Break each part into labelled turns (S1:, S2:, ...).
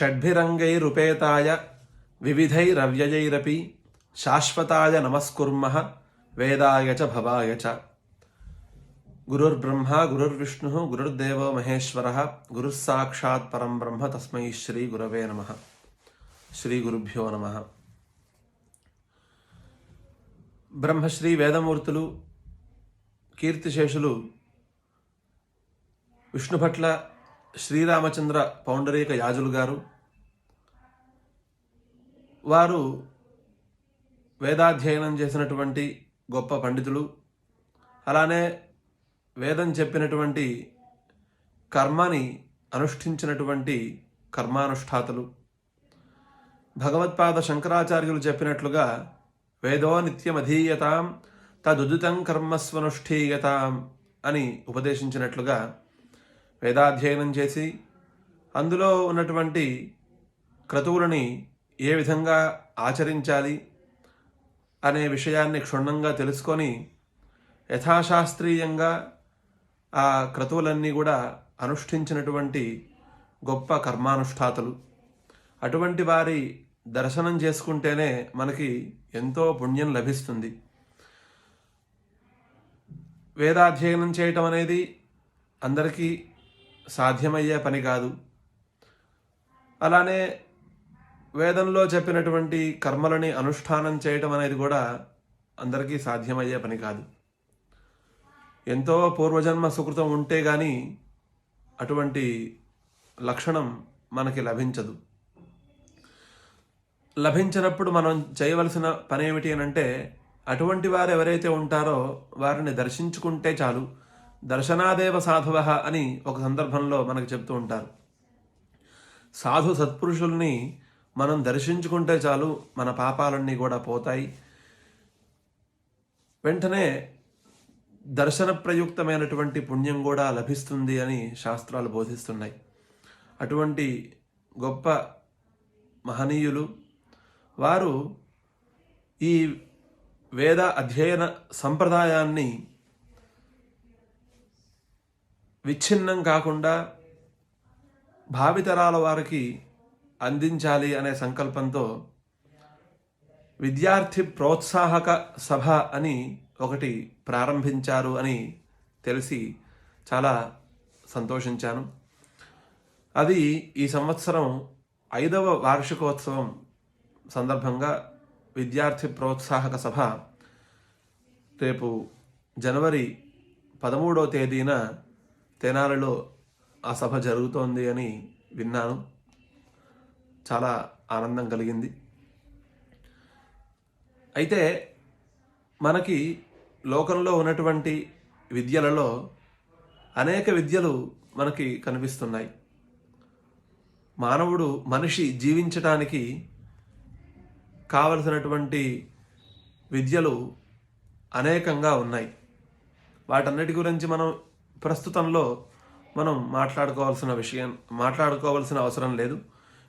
S1: షడ్భిరంగైరుపేతాయ వివిధైరవ్యయైరపి శాశ్వతాయ నమస్కుర్మః వేదాయ చ భవాయ చ. గురుర్బ్రహ్మ గురుర్విష్ణు గురుర్దేవో మహేశ్వర గురుస్సాక్షాత్ పరం బ్రహ్మ తస్మై శ్రీ గురవే నమ. శ్రీ గురుభ్యో నమ. బ్రహ్మశ్రీ వేదమూర్తులు కీర్తిశేషులు విష్ణుభట్ల శ్రీరామచంద్ర పౌండరీక యాజులు గారు. వారు వేదాధ్యయనం చేసినటువంటి గొప్ప పండితులు. అలానే వేదం చెప్పినటువంటి కర్మని అనుష్ఠించినటువంటి కర్మానుష్ఠాతలు. భగవత్పాద శంకరాచార్యులు చెప్పినట్లుగా వేదో నిత్యమధీయతాం తదుదితం కర్మస్వనుష్ఠీయతాం అని ఉపదేశించినట్లుగా వేదాధ్యయనం చేసి అందులో ఉన్నటువంటి క్రతువులని ఏ విధంగా ఆచరించాలి అనే విషయాన్ని క్షుణ్ణంగా తెలుసుకొని యథాశాస్త్రీయంగా ఆ క్రతువులన్నీ కూడా అనుష్ఠించినటువంటి గొప్ప కర్మానుష్ఠాతలు. అటువంటి వారి దర్శనం చేసుకుంటేనే మనకి ఎంతో పుణ్యం లభిస్తుంది. వేదాధ్యయనం చేయటం అనేది అందరికీ సాధ్యమయ్యే పని కాదు. అలానే వేదంలో చెప్పినటువంటి కర్మలని అనుష్ఠానం చేయటం అనేది కూడా అందరికీ సాధ్యమయ్యే పని కాదు. ఎంతో పూర్వజన్మ సుకృతం ఉంటే కానీ అటువంటి లక్షణం మనకి లభించదు. లభించినప్పుడు మనం చేయవలసిన పని ఏమిటి అని అంటే అటువంటి వారు ఎవరైతే ఉంటారో వారిని దర్శించుకుంటే చాలు. దర్శనాదేవ సాధువ అని ఒక సందర్భంలో మనకు చెప్తూ ఉంటారు. సాధు సత్పురుషుల్ని మనం దర్శించుకుంటే చాలు మన పాపాలన్నీ కూడా పోతాయి. వెంటనే దర్శన ప్రయుక్తమైనటువంటి పుణ్యం కూడా లభిస్తుంది అని శాస్త్రాలు బోధిస్తున్నాయి. అటువంటి గొప్ప మహనీయులు వారు ఈ వేద అధ్యయన సంప్రదాయాన్ని విచ్ఛిన్నం కాకుండా భావితరాల వారికి అందించాలి అనే సంకల్పంతో విద్యార్థి ప్రోత్సాహక సభ అని ఒకటి ప్రారంభించారు అని తెలిసి చాలా సంతోషించాను. అది ఈ సంవత్సరం ఐదవ వార్షికోత్సవం సందర్భంగా విద్యార్థి ప్రోత్సాహక సభ రేపు జనవరి పదమూడవ తేదీన తెనాలిలో ఆ సభ జరుగుతోంది అని విన్నాను. చాలా ఆనందం కలిగింది. అయితే మనకి లోకంలో ఉన్నటువంటి విద్యలలో అనేక విద్యలు మనకి కనిపిస్తున్నాయి. మానవుడు మనిషి జీవించటానికి కావలసినటువంటి విద్యలు అనేకంగా ఉన్నాయి. వాటన్నిటి గురించి మనం ప్రస్తుతంలో మనం మాట్లాడుకోవాల్సిన విషయం మాట్లాడుకోవాల్సిన అవసరం లేదు.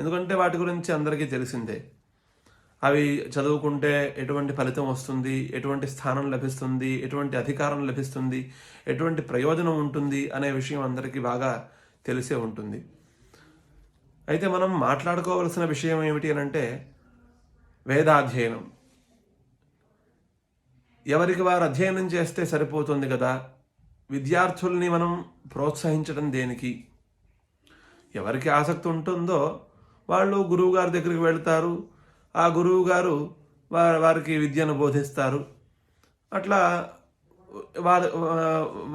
S1: ఎందుకంటే వాటి గురించి అందరికీ తెలిసిందే. అవి చదువుకుంటే ఎటువంటి ఫలితం వస్తుంది ఎటువంటి స్థానం లభిస్తుంది ఎటువంటి అధికారం లభిస్తుంది ఎటువంటి ప్రయోజనం ఉంటుంది అనే విషయం అందరికీ బాగా తెలిసే ఉంటుంది. అయితే మనం మాట్లాడుకోవలసిన విషయం ఏమిటి అని అంటే వేదాధ్యయనం. ఎవరికి వారు అధ్యయనం చేస్తే సరిపోతుంది కదా? విద్యార్థుల్ని మనం ప్రోత్సహించడం దేనికి? ఎవరికి ఆసక్తి ఉంటుందో వాళ్ళు గురువుగారి దగ్గరికి వెళ్తారు. ఆ గురువు గారు వారి వారికి విద్యను బోధిస్తారు. అట్లా వారి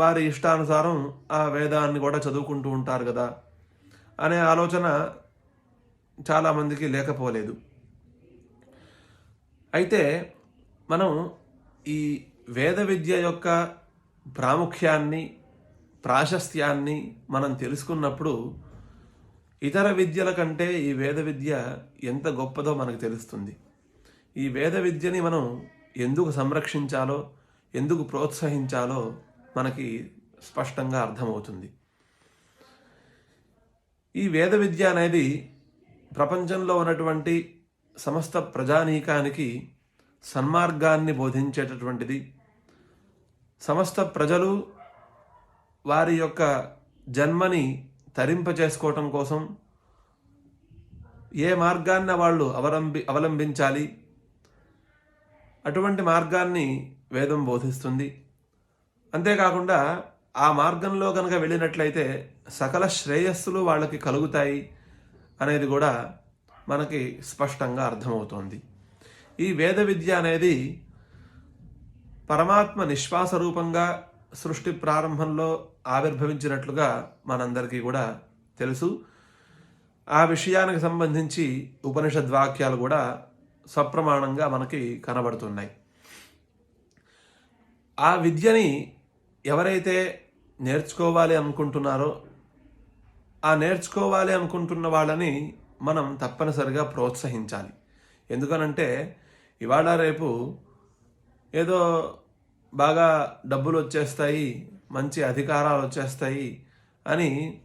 S1: వారి ఇష్టానుసారం ఆ వేదాన్ని కూడా చదువుకుంటూ ఉంటారు కదా అనే ఆలోచన చాలామందికి లేకపోలేదు. అయితే మనం ఈ వేద విద్య యొక్క ప్రాముఖ్యాన్ని ప్రాశస్త్యాన్ని మనం తెలుసుకున్నప్పుడు ఇతర విద్యల కంటే ఈ వేద విద్య ఎంత గొప్పదో మనకు తెలుస్తుంది. ఈ వేద విద్యని మనం ఎందుకు సంరక్షించాలో ఎందుకు ప్రోత్సహించాలో మనకి స్పష్టంగా అర్థమవుతుంది. ఈ వేద విద్య అనేది ప్రపంచంలో ఉన్నటువంటి సమస్త ప్రజానీకానికి సన్మార్గాన్ని బోధించేటటువంటిది. సమస్త ప్రజలు వారి యొక్క జన్మని తరింపచేసుకోవటం కోసం ఏ మార్గాన్ని వాళ్ళు అవలంబి అవలంబించాలి? అటువంటి మార్గాన్ని వేదం బోధిస్తుంది. అంతేకాకుండా ఆ మార్గంలో కనుక వెళ్ళినట్లయితే సకల శ్రేయస్సులు వాళ్ళకి కలుగుతాయి అనేది కూడా మనకి స్పష్టంగా అర్థమవుతోంది. ఈ వేద విద్య అనేది పరమాత్మ నిశ్వాస రూపంగా సృష్టి ప్రారంభంలో ఆవిర్భవించినట్లుగా మనందరికీ కూడా తెలుసు. ఆ విషయానికి సంబంధించి ఉపనిషద్వాక్యాలు కూడా సప్రమాణంగా మనకి కనబడుతున్నాయి. ఆ విద్యని ఎవరైతే నేర్చుకోవాలి అనుకుంటున్నారో ఆ నేర్చుకోవాలి అనుకుంటున్న వాళ్ళని మనం తప్పనిసరిగా ప్రోత్సహించాలి. ఎందుకనంటే ఇవాళ రేపు ఏదో బాగా డబ్బులు వచ్చేస్తాయి మంచి అధికారాలు వచ్చేస్తాయి అని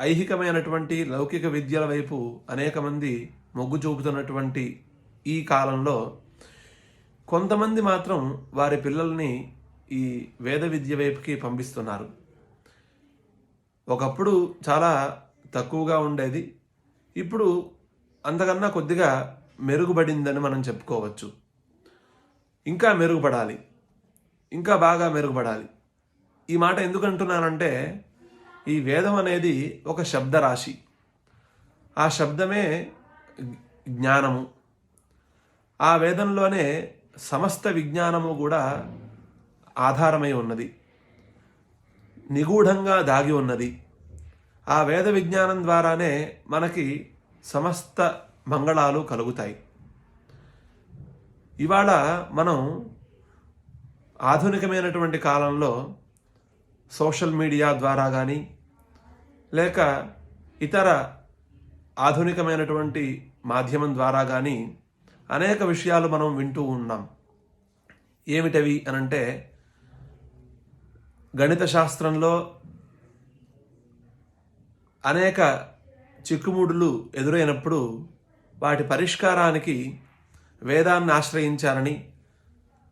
S1: ఐహికమైనటువంటి లౌకిక విద్యల వైపు అనేక మంది మొగ్గు చూపుతున్నటువంటి ఈ కాలంలో కొంతమంది మాత్రం వారి పిల్లల్ని ఈ వేద విద్య వైపుకి పంపిస్తున్నారు. ఒకప్పుడు చాలా తక్కువగా ఉండేది. ఇప్పుడు అంతకన్నా కొద్దిగా మెరుగుపడిందని మనం చెప్పుకోవచ్చు. ఇంకా మెరుగుపడాలి. ఇంకా బాగా మెరుగుపడాలి. ఈ మాట ఎందుకు అంటున్నానంటే ఈ వేదం అనేది ఒక శబ్దరాశి. ఆ శబ్దమే జ్ఞానము. ఆ వేదంలోనే సమస్త విజ్ఞానము కూడా ఆధారమై ఉన్నది. నిగూఢంగా దాగి ఉన్నది. ఆ వేద విజ్ఞానం ద్వారానే మనకి సమస్త మంగళాలు కలుగుతాయి. ఇవాళ మనం ఆధునికమైనటువంటి కాలంలో సోషల్ మీడియా ద్వారా కానీ లేక ఇతర ఆధునికమైనటువంటి మాధ్యమం ద్వారా కానీ అనేక విషయాలు మనం వింటూ ఉన్నాం. ఏమిటవి అనంటే గణిత శాస్త్రంలో అనేక చిక్కుముడులు ఎదురైనప్పుడు వాటి పరిష్కారానికి వేదాన్ని ఆశ్రయించారని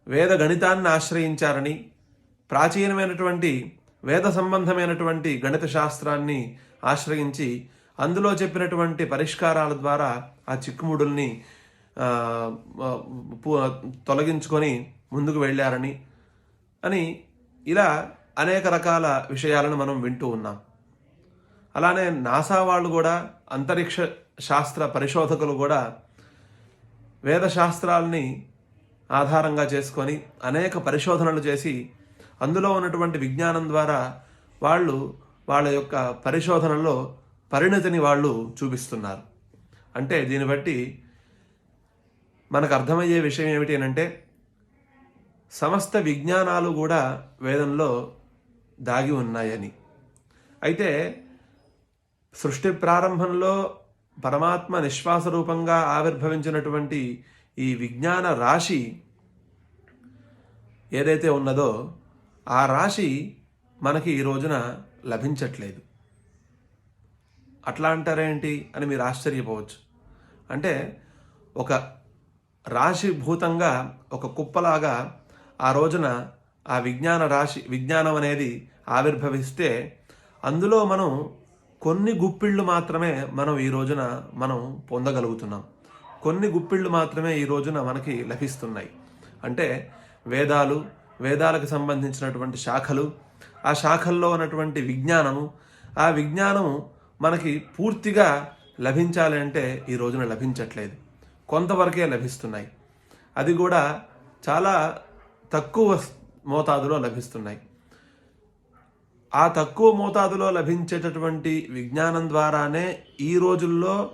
S1: వేద గణితాన్ని ఆశ్రయించారని ప్రాచీనమైనటువంటి వేద సంబంధమైనటువంటి గణిత శాస్త్రాన్ని ఆశ్రయించి అందులో చెప్పినటువంటి పరిష్కారాల ద్వారా ఆ చిక్కుముడుల్ని తొలగించుకొని ముందుకు వెళ్ళారని అని ఇలా అనేక రకాల విషయాలను మనం వింటూ ఉన్నాం. అలానే నాసా వాళ్ళు కూడా అంతరిక్ష శాస్త్ర పరిశోధకులు కూడా వేదశాస్త్రాల్ని ఆధారంగా చేసుకొని అనేక పరిశోధనలు చేసి అందులో ఉన్నటువంటి విజ్ఞానం ద్వారా వాళ్ళు వాళ్ళ యొక్క పరిశోధనలో పరిణతిని వాళ్ళు చూపిస్తున్నారు. అంటే దీన్ని బట్టి మనకు అర్థమయ్యే విషయం ఏమిటి అంటే సమస్త విజ్ఞానాలు కూడా వేదంలో దాగి ఉన్నాయని. అయితే సృష్టి ప్రారంభంలో పరమాత్మ నిశ్వాస రూపంగా ఆవిర్భవించినటువంటి ఈ విజ్ఞాన రాశి ఏదైతే ఉన్నదో ఆ రాశి మనకి ఈ రోజున లభించట్లేదు. అట్లా అంటారేంటి అని మీరు ఆశ్చర్యపోవచ్చు. అంటే ఒక రాశిభూతంగా ఒక కుప్పలాగా ఆ రోజున ఆ విజ్ఞాన రాశి విజ్ఞానం అనేది ఆవిర్భవిస్తే అందులో మనం కొన్ని గుప్పిళ్ళు మాత్రమే మనం ఈ రోజున మనం పొందగలుగుతున్నాం. కొన్ని గుప్పిళ్ళు మాత్రమే ఈ రోజున మనకి లభిస్తున్నాయి. అంటే వేదాలు వేదాలకు సంబంధించినటువంటి శాఖలు ఆ శాఖల్లో ఉన్నటువంటి విజ్ఞానము ఆ విజ్ఞానము మనకి పూర్తిగా లభించాలి అంటే ఈ రోజున లభించట్లేదు. కొంతవరకే లభిస్తున్నాయి. అది కూడా చాలా తక్కువ మోతాదులో లభిస్తున్నాయి. ఆ తక్కువ మోతాదులో లభించేటటువంటి విజ్ఞానం ద్వారానే ఈ రోజుల్లో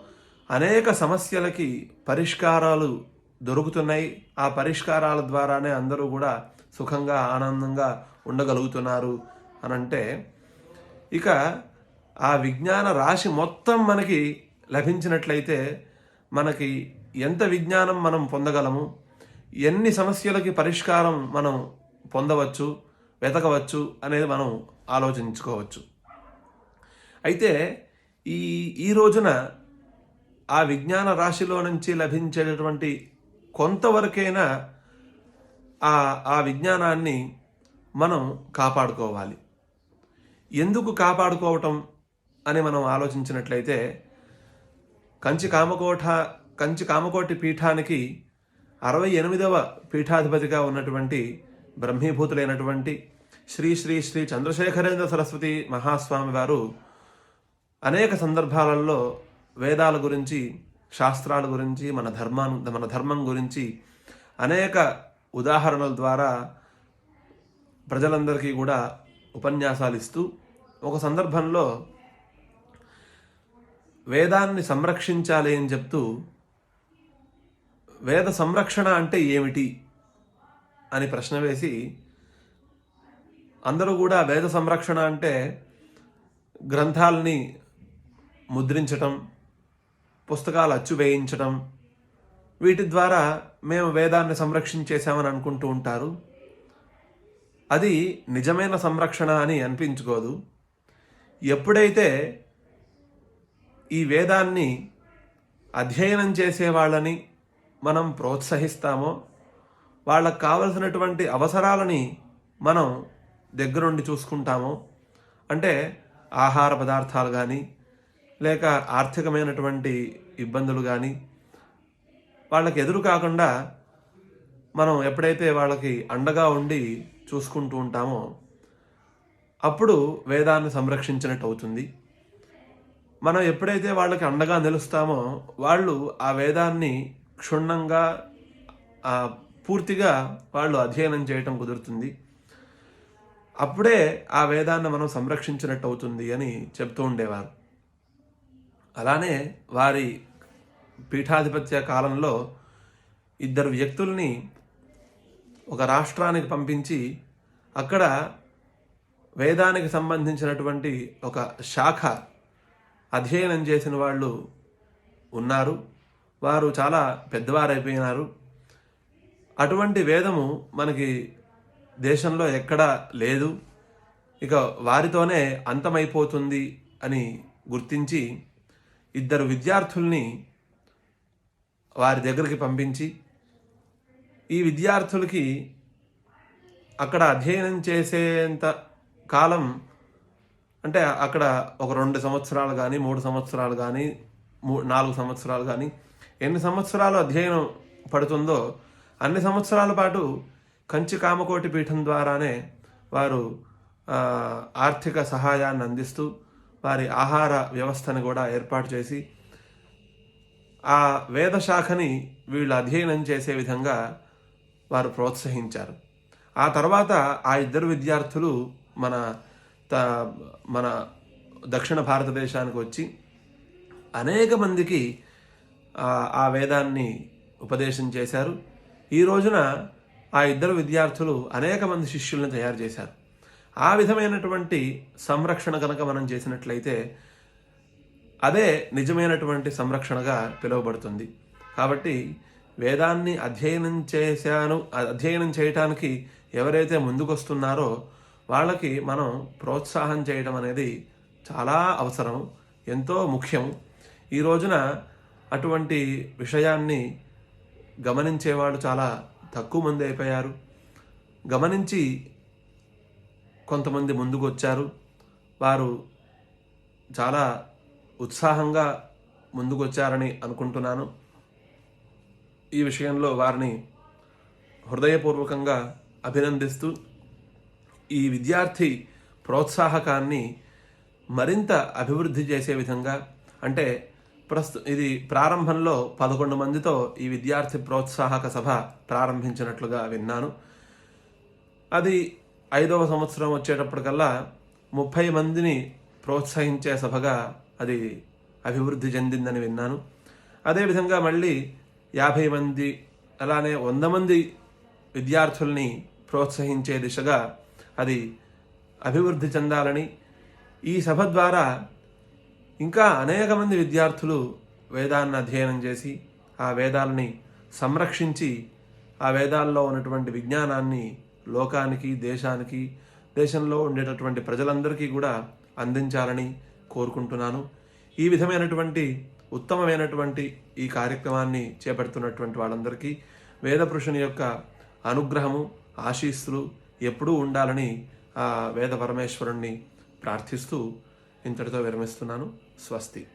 S1: అనేక సమస్యలకి పరిష్కారాలు దొరుకుతున్నాయి. ఆ పరిష్కారాల ద్వారానే అందరూ కూడా సుఖంగా ఆనందంగా ఉండగలుగుతున్నారు అని అంటే ఇక ఆ విజ్ఞాన రాశి మొత్తం మనకి లభించినట్లయితే మనకి ఎంత విజ్ఞానం మనం పొందగలము? ఎన్ని సమస్యలకి పరిష్కారం మనం పొందవచ్చు? వెతకవచ్చు అనేది మనం ఆలోచించుకోవచ్చు. అయితే ఈ ఈ రోజున ఆ విజ్ఞాన రాశిలో నుంచి లభించేటటువంటి కొంతవరకైనా ఆ ఆ విజ్ఞానాన్ని మనం కాపాడుకోవాలి. ఎందుకు కాపాడుకోవటం అని మనం ఆలోచించినట్లయితే కంచి కామకోట కంచి కామకోటి పీఠానికి అరవై ఎనిమిదవ పీఠాధిపతిగా ఉన్నటువంటి బ్రహ్మీభూతులైనటువంటి శ్రీ శ్రీ శ్రీ చంద్రశేఖరేంద్ర సరస్వతి మహాస్వామి వారు అనేక సందర్భాలలో వేదాల గురించి శాస్త్రాల గురించి మన ధర్మాన్ మన ధర్మం గురించి అనేక ఉదాహరణల ద్వారా ప్రజలందరికీ కూడా ఉపన్యాసాలు ఇస్తూ ఒక సందర్భంలో వేదాన్ని సంరక్షించాలి అని చెప్తూ వేద సంరక్షణ అంటే ఏమిటి? అని ప్రశ్న వేసి అందరూ కూడా వేద సంరక్షణ అంటే గ్రంథాలని ముద్రించటం పుస్తకాలు అచ్చు వేయించటం వీటి ద్వారా మేము వేదాన్ని సంరక్షించేశామని అనుకుంటూ ఉంటారు. అది నిజమైన సంరక్షణ అని అనిపించుకోదు. ఎప్పుడైతే ఈ వేదాన్ని అధ్యయనం చేసే వాళ్ళని మనం ప్రోత్సహిస్తామో వాళ్ళకు కావలసినటువంటి అవసరాలని మనం దగ్గరుండి చూసుకుంటామో. అంటే ఆహార పదార్థాలు కానీ లేక ఆర్థికమైనటువంటి ఇబ్బందులు కానీ వాళ్ళకి ఎదురు కాకుండా మనం ఎప్పుడైతే వాళ్ళకి అండగా ఉండి చూసుకుంటూ ఉంటామో అప్పుడు వేదాన్ని సంరక్షించినట్టు అవుతుంది మనం ఎప్పుడైతే వాళ్ళకి అండగా నిలుస్తామో వాళ్ళు ఆ వేదాన్ని క్షుణ్ణంగా ఆ, పూర్తిగా వాళ్ళు అధ్యయనం చేయటం కుదురుతుంది. అప్పుడే ఆ వేదాన్ని మనం సంరక్షించినట్టు అవుతుంది అని చెప్తూ ఉండేవారు. అలానే వారి పీఠాధిపత్య కాలంలో ఇద్దరు వ్యక్తుల్ని ఒక రాష్ట్రానికి పంపించి అక్కడ వేదానికి సంబంధించినటువంటి ఒక శాఖ అధ్యయనం చేసిన వాళ్ళు ఉన్నారు. వారు చాలా పెద్దవారైపోయినారు. అటువంటి వేదము మనకి దేశంలో ఎక్కడా లేదు. ఇక వారితోనే అంతమైపోతుంది అని గుర్తించి ఇద్దరు విద్యార్థుల్ని వారి దగ్గరికి పంపించి ఈ విద్యార్థులకి అక్కడ అధ్యయనం చేసేంత కాలం అంటే అక్కడ ఒక రెండు సంవత్సరాలు కానీ మూడు సంవత్సరాలు కానీ మూ నాలుగు సంవత్సరాలు కానీ ఎన్ని సంవత్సరాలు అధ్యయనం పడుతుందో అన్ని సంవత్సరాల పాటు కంచి కామకోటి పీఠం ద్వారానే వారు ఆర్థిక సహాయాన్ని అందిస్తూ వారి ఆహార వ్యవస్థను కూడా ఏర్పాటు చేసి ఆ వేద శాఖని వీళ్ళు అధ్యయనం చేసే విధంగా వారు ప్రోత్సహించారు. ఆ తర్వాత ఆ ఇద్దరు విద్యార్థులు మన త మన దక్షిణ భారతదేశానికి వచ్చి అనేక మందికి ఆ వేదాన్ని ఉపదేశం చేశారు. ఈ రోజున ఆ ఇద్దరు విద్యార్థులు అనేక మంది శిష్యుల్ని తయారు చేశారు. ఆ విధమైనటువంటి సంరక్షణ కనుక మనం చేసినట్లయితే అదే నిజమైనటువంటి సంరక్షణగా పిలువబడుతుంది. కాబట్టి వేదాన్ని అధ్యయనం చేశాను అధ్యయనం చేయటానికి ఎవరైతే ముందుకొస్తున్నారో వాళ్ళకి మనం ప్రోత్సాహం చేయడం అనేది చాలా అవసరం ఎంతో ముఖ్యం. ఈ రోజున అటువంటి విషయాన్ని గమనించేవాళ్ళు చాలా తక్కువ మంది అయిపోయారు. గమనించి కొంతమంది ముందుకు వచ్చారు వారు చాలా ఉత్సాహంగా ముందుకు వచ్చారని అనుకుంటున్నాను. ఈ విషయంలో వారిని హృదయపూర్వకంగా అభినందిస్తూ ఈ విద్యార్థి ప్రోత్సాహకాన్ని మరింత అభివృద్ధి చేసే విధంగా అంటే ప్రస్తు ఇది ప్రారంభంలో పదకొండు మందితో ఈ విద్యార్థి ప్రోత్సాహక సభ ప్రారంభించినట్లుగా విన్నాను. అది ఐదవ సంవత్సరం వచ్చేటప్పటికల్లా ముప్పై మందిని ప్రోత్సహించే సభగా అది అభివృద్ధి చెందిందని విన్నాను. అదేవిధంగా మళ్ళీ యాభై మంది అలానే వంద మంది విద్యార్థుల్ని ప్రోత్సహించే దిశగా అది అభివృద్ధి చెందాలని ఈ సభ ద్వారా ఇంకా అనేక మంది విద్యార్థులు వేదాన్ని అధ్యయనం చేసి ఆ వేదాలని సంరక్షించి ఆ వేదాల్లో ఉన్నటువంటి విజ్ఞానాన్ని లోకానికి దేశానికి దేశంలో ఉండేటటువంటి ప్రజలందరికీ కూడా అందించాలని కోరుకుంటున్నాను. ఈ విధమైనటువంటి ఉత్తమమైనటువంటి ఈ కార్యక్రమాన్ని చేపడుతున్నటువంటి వాళ్ళందరికీ వేదపురుషుని యొక్క అనుగ్రహము ఆశీస్సులు ఎప్పుడూ ఉండాలని ఆ వేద పరమేశ్వరుణ్ణి ప్రార్థిస్తూ ఇంతటితో విరమిస్తున్నాను. Swasti.